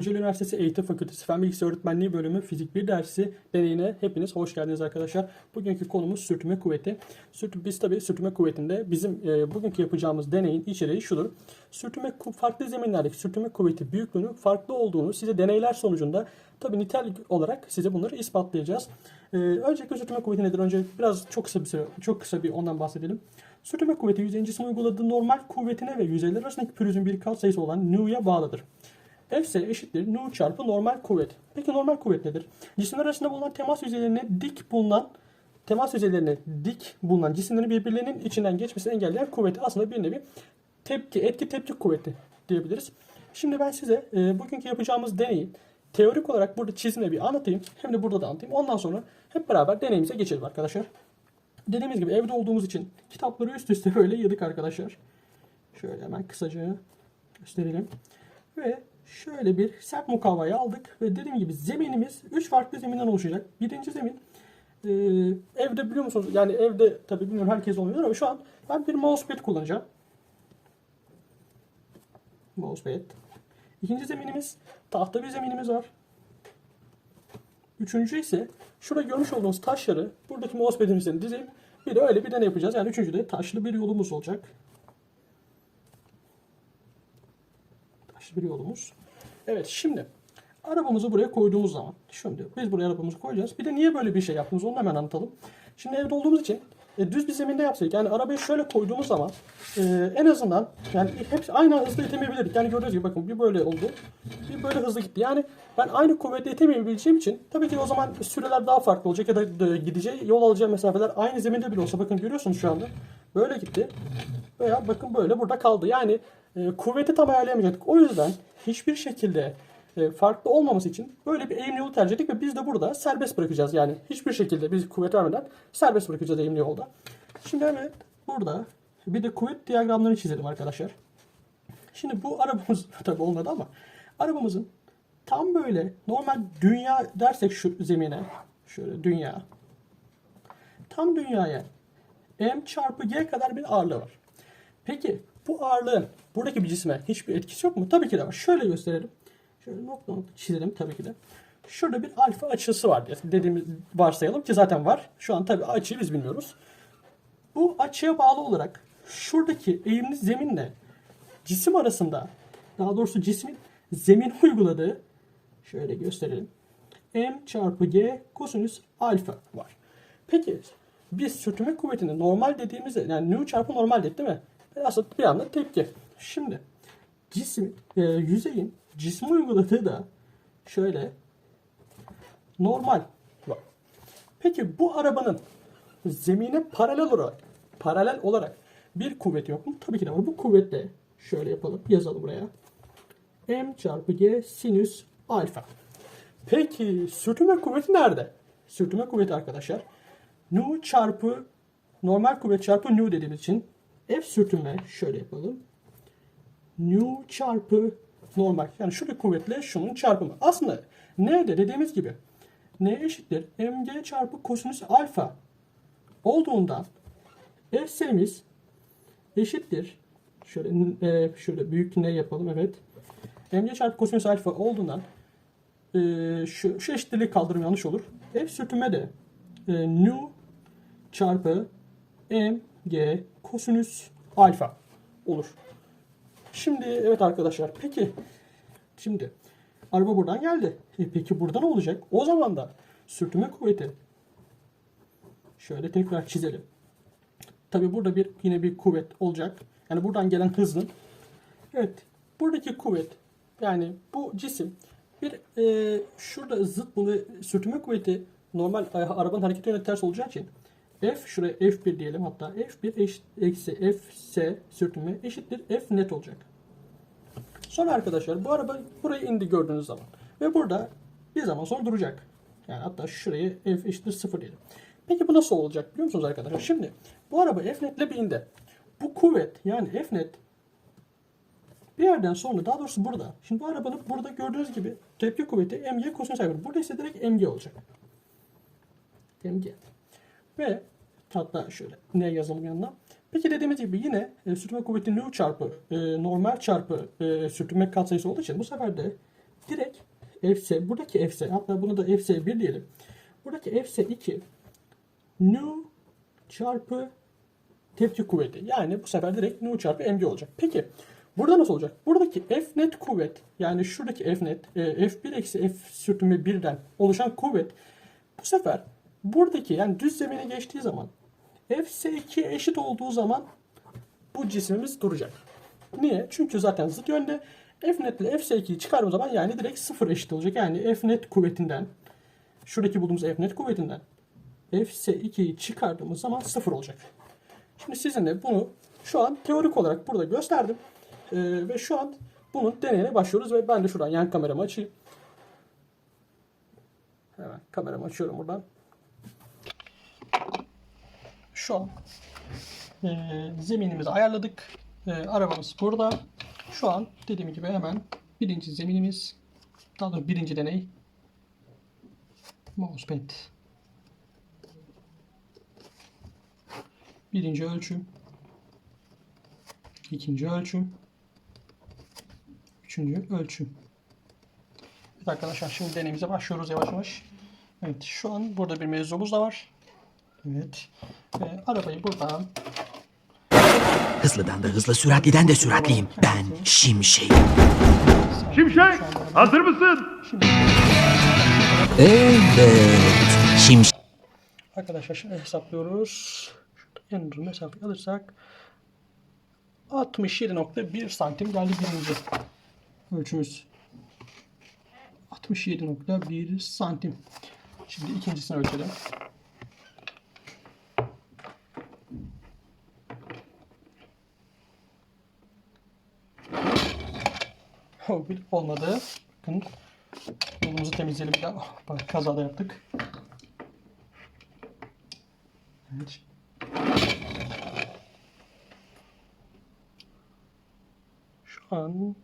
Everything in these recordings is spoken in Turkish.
Kocaeli Üniversitesi Eğitim Fakültesi Fen Bilgisi Öğretmenliği Bölümü Fizik 1 dersi deneyine hepiniz hoş geldiniz arkadaşlar. Bugünkü konumuz sürtünme kuvveti. Sürtü, biz tabii sürtünme kuvvetinde bizim e, bugünkü yapacağımız deneyin içeriği şudur. Sürtünme farklı zeminlerdeki sürtünme kuvveti büyüklüğünün farklı olduğunu size deneyler sonucunda tabii nitel olarak size bunları ispatlayacağız. E, öncelikle sürtünme kuvveti nedir? Önce biraz çok kısa bir çok kısa bir ondan bahsedelim. Sürtünme kuvveti yüzeyin cismin uyguladığı normal kuvvetine ve yüzeyler arasındaki pürüzün bir katsayısı olan nu'ya bağlıdır. F ise eşittir nu çarpı normal kuvvet. Peki normal kuvvet nedir? Cisimler arasında bulunan temas yüzeylerine dik bulunan temas yüzeylerine dik bulunan cisimlerin birbirlerinin içinden geçmesini engelleyen kuvveti aslında bir nevi tepki, etki tepki kuvveti diyebiliriz. Şimdi ben size e, bugünkü yapacağımız deneyi teorik olarak burada çizimle bir anlatayım. Hem de burada da anlatayım. Ondan sonra hep beraber deneyimize geçelim arkadaşlar. Dediğimiz gibi evde olduğumuz için kitapları üst üste böyle yığdık arkadaşlar. Şöyle hemen kısaca gösterelim. Ve şöyle bir sert mukavvayı aldık. Ve dediğim gibi zeminimiz 3 farklı zeminden oluşacak. Birinci zemin e, evde biliyor musunuz? Yani evde tabii bilmiyorum herkes olmuyor ama şu an ben bir mousepad kullanacağım. Mousepad. İkinci zeminimiz tahta bir zeminimiz var. Üçüncü ise şurada görmüş olduğunuz taşları buradaki mousepad'in üzerine dizeyim. Bir de öyle bir deney yapacağız. Yani üçüncü de taşlı bir yolumuz olacak. Bir yolumuz. Evet şimdi arabamızı buraya koyduğumuz zaman şimdi biz buraya arabamızı koyacağız. Bir de niye böyle bir şey yaptığımızı onu hemen anlatalım. Şimdi evde olduğumuz için e, düz bir zeminde yapsaydık yani arabayı şöyle koyduğumuz zaman e, en azından yani hepsi aynı hızda itemeyebilirdik. Yani gördüğünüz gibi bakın bir böyle oldu. Bir böyle hızlı gitti. Yani ben aynı kuvvetle itemeyebileceğim için tabii ki o zaman süreler daha farklı olacak ya da e, gideceği yol alacağı mesafeler aynı zeminde bile olsa bakın görüyorsunuz şu anda. Böyle gitti. Veya bakın böyle burada kaldı. Yani e, kuvveti tam ayarlayamayacaktık. O yüzden hiçbir şekilde e, farklı olmaması için böyle bir eğim yolu tercih ettik ve biz de burada serbest bırakacağız. Yani hiçbir şekilde biz kuvvet vermeden serbest bırakacağız eğimli yolda. Şimdi evet burada bir de kuvvet diyagramlarını çizelim arkadaşlar. Şimdi bu arabamız tabi olmadı ama arabamızın tam böyle normal dünya dersek şu zemine şöyle dünya tam dünyaya m çarpı g kadar bir ağırlığı var. Peki bu ağırlığın buradaki bir cisme hiçbir etkisi yok mu? Tabii ki de var. Şöyle gösterelim. Şöyle nokta nokta çizelim tabii ki de. Şurada bir alfa açısı var dediğimiz varsayalım ki zaten var. Şu an tabii açıyı biz bilmiyoruz. Bu açıya bağlı olarak şuradaki eğimli zeminle cisim arasında daha doğrusu cismin zemin uyguladığı şöyle gösterelim. M çarpı G kosinüs alfa var. Peki biz sürtünme kuvvetini normal dediğimizde yani nu çarpı normal dedik değil mi? Aslında bir anda tepki. Şimdi cisim e, yüzeyin cisme uyguladığı da şöyle normal. Peki bu arabanın zemine paralel olarak paralel olarak bir kuvvet yok mu? Tabii ki de var. Bu kuvvetle şöyle yapalım. Yazalım buraya. M çarpı G sinüs alfa. Peki sürtünme kuvveti nerede? Sürtünme kuvveti arkadaşlar. Nu çarpı normal kuvvet çarpı nu dediğimiz için F sürtünme şöyle yapalım. Nu çarpı normal. Yani şuradaki kuvvetle şunun çarpımı. Aslında N'de dediğimiz gibi N eşittir mg çarpı kosinüs alfa olduğundan F serimiz eşittir. Şöyle e, şöyle büyük N yapalım evet. mg çarpı kosinüs alfa olduğundan e, şu, şu eşitliği kaldırım yanlış olur. F sürtünme de e, nu çarpı mg kosinüs alfa olur. Şimdi evet arkadaşlar peki şimdi araba buradan geldi. E peki burada ne olacak? O zaman da sürtünme kuvveti şöyle tekrar çizelim. Tabi burada bir yine bir kuvvet olacak. Yani buradan gelen hızın evet buradaki kuvvet yani bu cisim bir e, şurada zıt bunu sürtünme kuvveti normal a- arabanın hareket yönü ters olacağı için F şuraya F1 diyelim hatta F1 eşit, eksi Fs sürtünme eşittir F net olacak. Sonra arkadaşlar bu araba buraya indi gördüğünüz zaman. Ve burada bir zaman sonra duracak. Yani hatta şuraya F eşittir 0 diyelim. Peki bu nasıl olacak biliyor musunuz arkadaşlar? Şimdi bu araba F netle bir indi. Bu kuvvet yani F net bir yerden sonra daha doğrusu burada. Şimdi bu arabanın burada gördüğünüz gibi tepki kuvveti mg kosinüs alfa. Burada ise direkt mg olacak. mg. Ve hatta şöyle ne yazalım yanına. Peki dediğimiz gibi yine e, sürtünme kuvveti nu çarpı e, normal çarpı e, sürtünme katsayısı olduğu için bu sefer de direkt Fs, buradaki Fs, hatta bunu da Fs1 diyelim. Buradaki Fs2 nu çarpı tepki kuvveti. Yani bu sefer direkt nu çarpı mg olacak. Peki burada nasıl olacak? Buradaki F net kuvvet yani şuradaki F net e, F1 eksi F sürtünme 1'den oluşan kuvvet bu sefer buradaki yani düz zemine geçtiği zaman Fs2 eşit olduğu zaman bu cismimiz duracak. Niye? Çünkü zaten zıt yönde F net ile Fs2'yi çıkardığım zaman yani direkt sıfır eşit olacak. Yani F net kuvvetinden şuradaki bulduğumuz F net kuvvetinden Fs2'yi çıkardığımız zaman sıfır olacak. Şimdi sizinle bunu şu an teorik olarak burada gösterdim. Ee, ve şu an bunun deneyine başlıyoruz ve ben de şuradan yan kameramı açayım. Hemen kameramı açıyorum buradan. Şu an e, zeminimizi ayarladık. E, arabamız burada. Şu an dediğim gibi hemen birinci zeminimiz daha doğrusu birinci deney mousepad birinci ölçüm ikinci ölçüm üçüncü ölçüm Evet arkadaşlar şimdi deneyimize başlıyoruz yavaş yavaş. Evet şu an burada bir mevzumuz da var. Evet. Ve arabayı buradan Hızlıdan da hızlı, süratliden de süratliyim. Ben Şimşek. Şimşek hazır mısın? Evet. Şimşek. Arkadaşlar şimdi hesaplıyoruz. Şurada en uzun mesafeyi alırsak 67.1 santim geldi birinci ölçümüz. 67.1 santim. Şimdi ikincisini ölçelim. Oh, bir olmadı. Bakın yolumuzu temizleyelim bir daha. Bak kazada yaptık. Evet. Şu an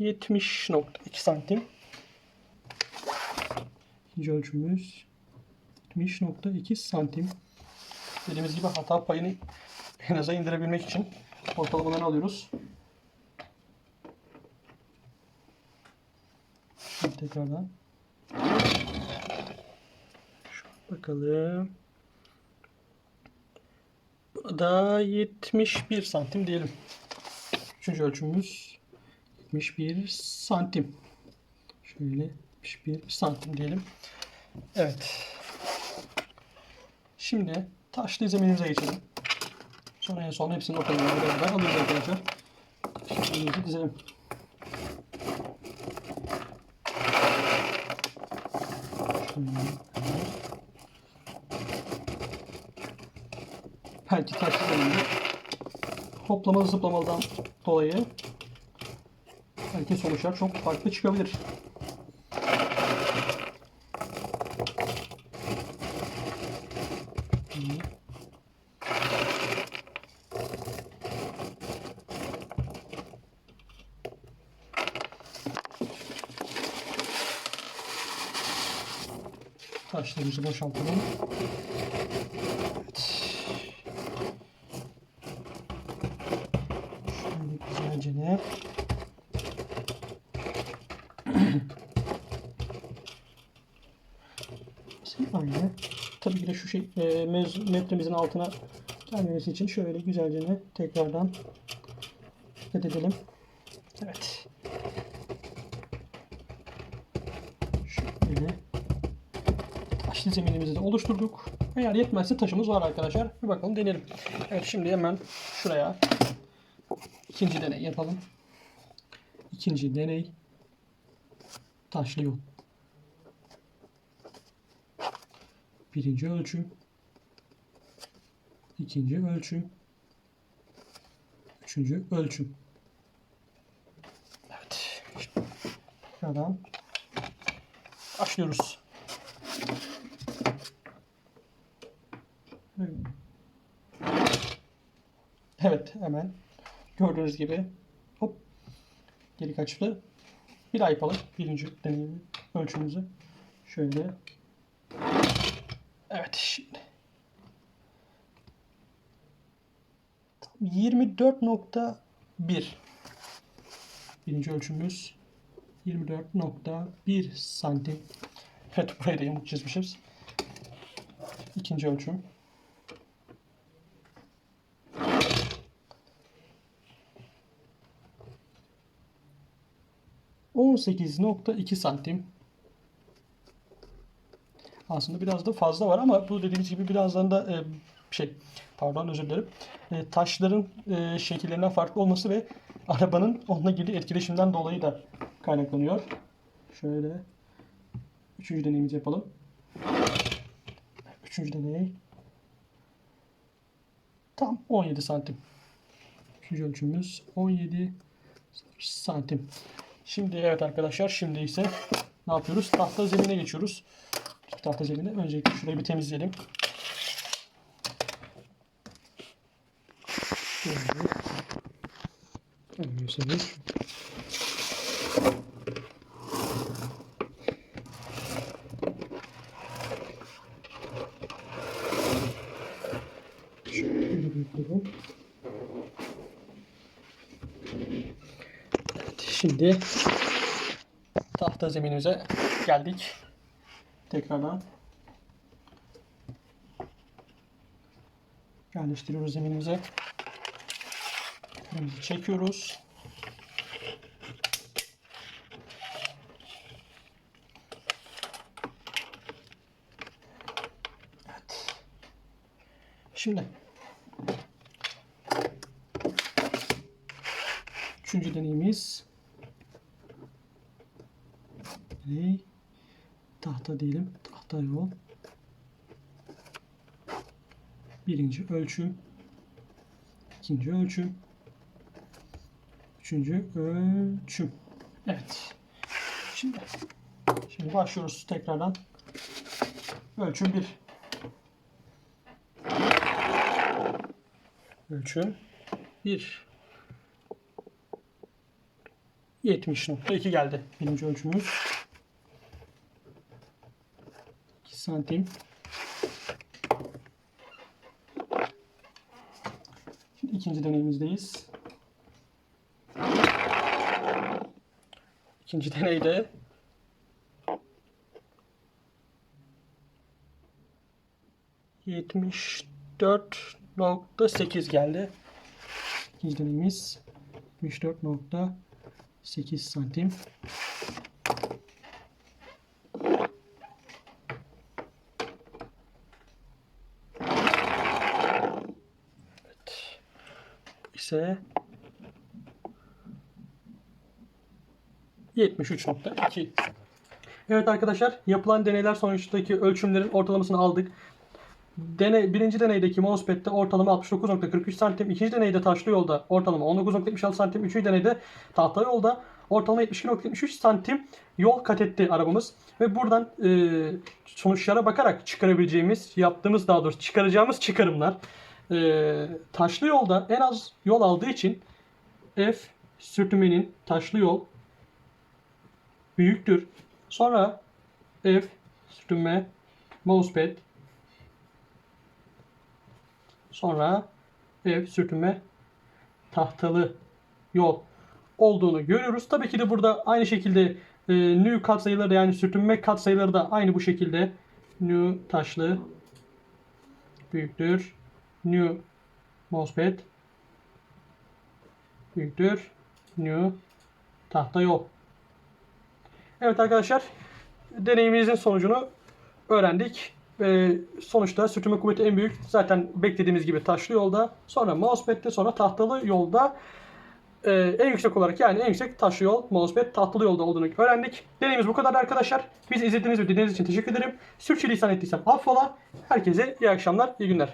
70.2 santim. İkinci ölçümüz 70.2 santim. Dediğimiz gibi hata payını en aza indirebilmek için ortalamalarını alıyoruz. Tekrardan. An bakalım. Buna da 71 santim diyelim. Üçüncü ölçümümüz 71 santim. Şöyle 71 santim diyelim. Evet. Şimdi taşlı zeminimize geçelim. Sonra en son hepsinin noktalarını beraber alıyoruz arkadaşlar. Şimdi dizelim. Belki zeminde hoplamalı zıplamalıdan dolayı belki sonuçlar çok farklı çıkabilir. Taşlarımızı boşaltalım. Şöyle güzelce ne? Aynı. Tabii ki de şu şey e, metremizin altına gelmemesi için şöyle güzelce ne tekrardan dikkat edelim. Evet. Şöyle taşlı zeminimizi de oluşturduk. Eğer yetmezse taşımız var arkadaşlar. Bir bakalım deneyelim. Evet şimdi hemen şuraya ikinci deney yapalım. İkinci deney taşlı yol. Birinci ölçüm. ikinci ölçüm. Üçüncü ölçüm. Evet. Şuradan başlıyoruz. Evet hemen gördüğünüz gibi hop geri kaçtı. Bir daha yapalım. Birinci deneyimi ölçümümüzü. Şöyle. Evet şimdi. Tam 24.1 Birinci ölçümümüz 24.1 santim. Evet burayı da yamuk çizmişiz. İkinci ölçüm. On sekiz nokta iki santim. Aslında biraz da fazla var ama bu dediğimiz gibi birazdan da e, şey pardon özür dilerim. E, taşların e, şekillerinden farklı olması ve arabanın onunla ilgili etkileşimden dolayı da kaynaklanıyor. Şöyle üçüncü deneyimizi yapalım. Üçüncü deney. Tam 17 santim. Üçüncü ölçümümüz 17 santim. Şimdi evet arkadaşlar şimdi ise ne yapıyoruz? Tahta zemine geçiyoruz. Tahta zemine. Öncelikle şurayı bir temizleyelim. Görüyorsunuz. Şöyle büyütelim. Evet, şimdi tahta zeminimize geldik. Tekrardan yerleştiriyoruz zeminimize. Elimizi çekiyoruz. Evet. Şimdi üçüncü deneyimiz ne? Tahta diyelim. Tahta yol. Birinci ölçüm. ikinci ölçüm. Üçüncü ölçüm. Evet. Şimdi şimdi başlıyoruz tekrardan. Ölçüm 1. Ölçüm 1. 70.2 geldi birinci ölçümümüz. Santim. Şimdi ikinci deneyimizdeyiz. İkinci deneyde yetmiş dört nokta sekiz geldi. İkinci deneyimiz yetmiş dört nokta sekiz santim. İse 73.2. Evet arkadaşlar yapılan deneyler sonuçtaki ölçümlerin ortalamasını aldık. Deney, birinci deneydeki mousepad'de ortalama 69.43 santim, ikinci deneyde taşlı yolda ortalama 19.76 santim, üçüncü deneyde tahta yolda ortalama 72.73 santim yol kat etti arabamız. Ve buradan e, sonuçlara bakarak çıkarabileceğimiz, yaptığımız daha doğrusu çıkaracağımız çıkarımlar e, taşlı yolda en az yol aldığı için F sürtünmenin taşlı yol büyüktür. Sonra F sürtünme mousepad sonra F sürtünme tahtalı yol olduğunu görüyoruz. Tabii ki de burada aynı şekilde e, new katsayıları yani sürtünme katsayıları da aynı bu şekilde new taşlı büyüktür new mousepad büyüktür new tahta yol. Evet arkadaşlar deneyimimizin sonucunu öğrendik. Ve sonuçta sürtünme kuvveti en büyük zaten beklediğimiz gibi taşlı yolda sonra mousepad'de sonra tahtalı yolda e, en yüksek olarak yani en yüksek taşlı yol mousepad tahtalı yolda olduğunu öğrendik. Deneyimiz bu kadar arkadaşlar. Bizi izlediğiniz ve dinlediğiniz için teşekkür ederim. Sürçülisan ettiysem affola. Herkese iyi akşamlar, iyi günler.